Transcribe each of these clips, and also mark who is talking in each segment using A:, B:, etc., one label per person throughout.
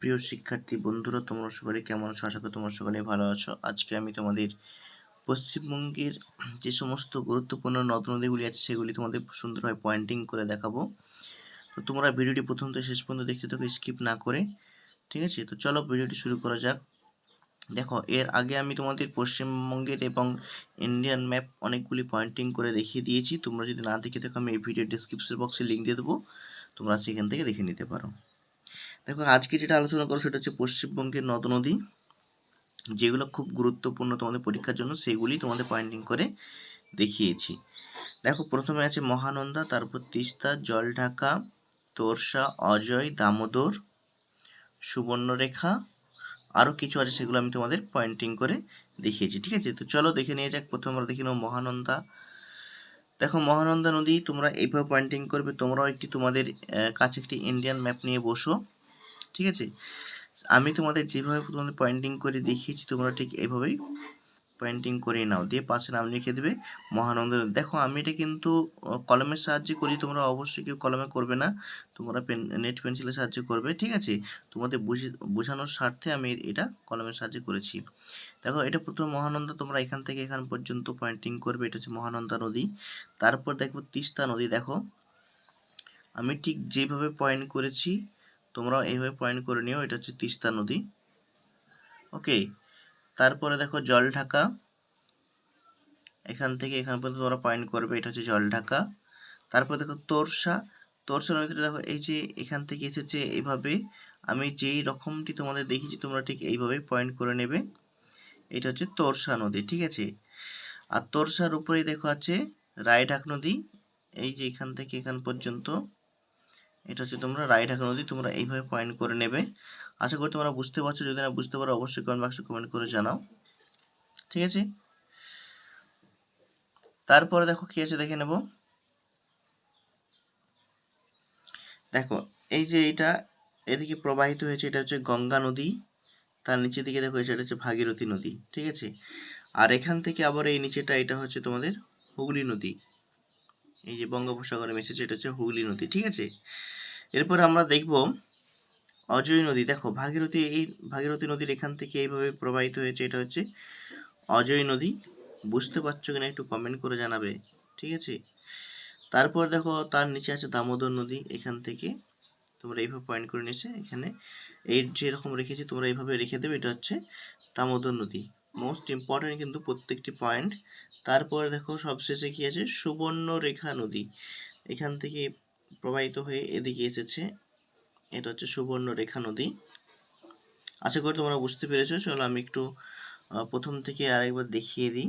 A: প্রিয় শিক্ষার্থী, বন্ধুরা, তোমরা সকলে কেমন আছো? আশা করি তোমরা সকলে ভালো আছো। আজকে আমি তোমাদের পশ্চিমবঙ্গের যে সমস্ত গুরুত্বপূর্ণ নদ নদীগুলি আছে, সেগুলি তোমাদের সুন্দরভাবে পয়েন্টিং করে দেখাবো। তো তোমরা ভিডিওটি প্রথম থেকে শেষ পর্যন্ত দেখতে থাকো স্কিপ না করে, ঠিক আছে? তো চলো ভিডিওটি শুরু করা যাক। দেখো, এর আগে আমি তোমাদের পশ্চিমবঙ্গের এবং ইন্ডিয়ান ম্যাপ অনেকগুলি পয়েন্টিং করে দেখিয়ে দিয়েছি। তোমরা যদি না দেখে থাকো, আমি এই ভিডিও ডিসক্রিপশন বক্সে লিঙ্ক দিয়ে দেবো। তোমরা সেখান থেকে দেখে নিতে পারো। দেখো, আজকে যেটা আলোচনা করো সেটা হচ্ছে পশ্চিমবঙ্গের নদ নদী। যেগুলো খুব গুরুত্বপূর্ণ তোমাদের পরীক্ষার জন্য, সেগুলি তোমাদের পয়েন্টিং করে দেখিয়েছি। দেখো, প্রথমে আছে মহানন্দা, তারপর তিস্তা, জলঢাকা, তোরসা, অজয়, দামোদর, সুবর্ণরেখা আরও কিছু আছে সেগুলো আমি তোমাদের পয়েন্টিং করে দেখিয়েছি, ঠিক আছে? তো চলো দেখে নিয়ে যাক, প্রথমে আমরা দেখে নেব মহানন্দা। দেখো, মহানন্দা নদী তোমরা এইভাবে পয়েন্টিং করবে, তোমরাও একটি তোমাদের কাছে একটি ইন্ডিয়ান ম্যাপ নিয়ে বসো। ঠিক আছে? আমি তোমাদের যেভাবে তোমাদের পয়েন্টিং করে দেখিয়েছি, তোমরা ঠিক এইভাবেই পয়েন্টিং করে নাও। দিয়ে পাশে নাম লিখে দেবে, মহানন্দ। দেখো, আমি এটা কিন্তু কলমের সাহায্যে করি, তোমরা অবশ্যই কেউ কলমে করবে না। তোমরা পেন, নেট পেন্সিলের সাহায্যে করবে, ঠিক আছে? তোমাদের বুঝে, বোঝানোর স্বার্থে আমি এটা কলমের সাহায্যে করেছি। দেখো, এটা প্রথম মহানন্দা, তোমরা এখান থেকে এখান পর্যন্ত পয়েন্টিং করবে, এটা হচ্ছে মহানন্দা নদী। তারপর দেখব তিস্তা নদী। দেখো, আমি ঠিক যেভাবে পয়েন্ট করেছি তোমরাও এইভাবে পয়েন্ট করে নিও, এটা হচ্ছে তিস্তা নদী। ওকে তারপরে দেখো জল ঢাকা। এখান থেকে এখান পর্যন্ত তোমরা পয়েন্ট করবে, এটা হচ্ছে জল ঢাকা। তারপর দেখো তোরসা। তোরসা নদীটা দেখো, এই যে এখান থেকে এসেছে এইভাবে। আমি যেই রকমটি তোমাদের দেখিয়েছি, তোমরা ঠিক এইভাবে পয়েন্ট করে নেবে। এটা হচ্ছে তোরসা নদী, ঠিক আছে? আর তোরসার উপরেই দেখো আছে রায়ঢাক নদী। এই যে এখান থেকে এখান পর্যন্ত। এটা হচ্ছে তোমরা রাইট হ্যান্ড নদী, তোমরা এইভাবে পয়েন্ট করে নেবে। আশা করি তোমরা বুঝতে পারছ, যদি না বুঝতে পারো, অবশ্যই কমেন্ট বাক্সে কমেন্ট করে জানাও। ঠিক আছে? তারপরে দেখো কি আছে দেখে নেব। দেখো, এই যে এটা এদিকে প্রবাহিত হয়েছে, এটা হচ্ছে গঙ্গা নদী। তার নিচের দিকে দেখো, এটা হচ্ছে ভাগীরথী নদী। ঠিক আছে? আর এখান থেকে আবার এই নিচেটা এটা হচ্ছে তোমাদের হুগলি নদী। এই যে বঙ্গোপসাগরে মিশেছে, এটা হচ্ছে হুগলি নদী, ঠিক আছে? এরপর আমরা দেখব অজয় নদী। দেখো, ভাগীরথী, এই ভাগীরথী নদীর এখান থেকে এইভাবে প্রবাহিত হয়েছে, এটা হচ্ছে অজয় নদী। বুঝতে পারছ কিনা একটু কমেন্ট করে জানাবে, ঠিক আছে? তারপর দেখো, তার নিচে আছে দামোদর নদী, এখান থেকে তোমরা এইভাবে পয়েন্ট করে নিয়েছে, এখানে এই যেরকম রেখেছি, তোমরা এইভাবে রেখে দেবে, এটা হচ্ছে দামোদর নদী। মোস্ট ইম্পর্টেন্ট কিন্তু প্রত্যেকটি পয়েন্ট তারপরে দেখো সবশেষে কি আছে? সুবর্ণ রেখা নদী। এখান থেকে প্রবাহিত হয়ে এদিকে এসেছে। এটা হচ্ছে সুবর্ণ রেখা নদী। আশা করি তোমরা বুঝতে পেরেছ। চলো আমি একটু প্রথম থেকে আরেকবার দেখিয়ে দিই।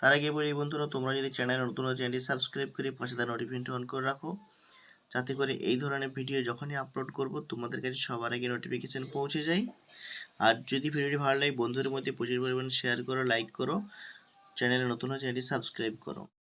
A: তার আগে বলি বন্ধুরা, তোমরা যদি চ্যানেল নতুন চ্যানেলটি সাবস্ক্রাইব করে পাশে তার নোটিফিকেশন অন করে রাখো। যাতে করে এই ধরনের ভিডিও যখনই আপলোড করব, তোমাদের কাছে সবার আগে নোটিফিকেশান পৌঁছে যায়। আর যদি ভিডিওটি ভালো লাগে, বন্ধুদের মধ্যে প্রচুর পরিমাণে শেয়ার করো লাইক করো। চ্যানেলে নতুন হয়েছে চ্যানেলটি সাবস্ক্রাইব করো।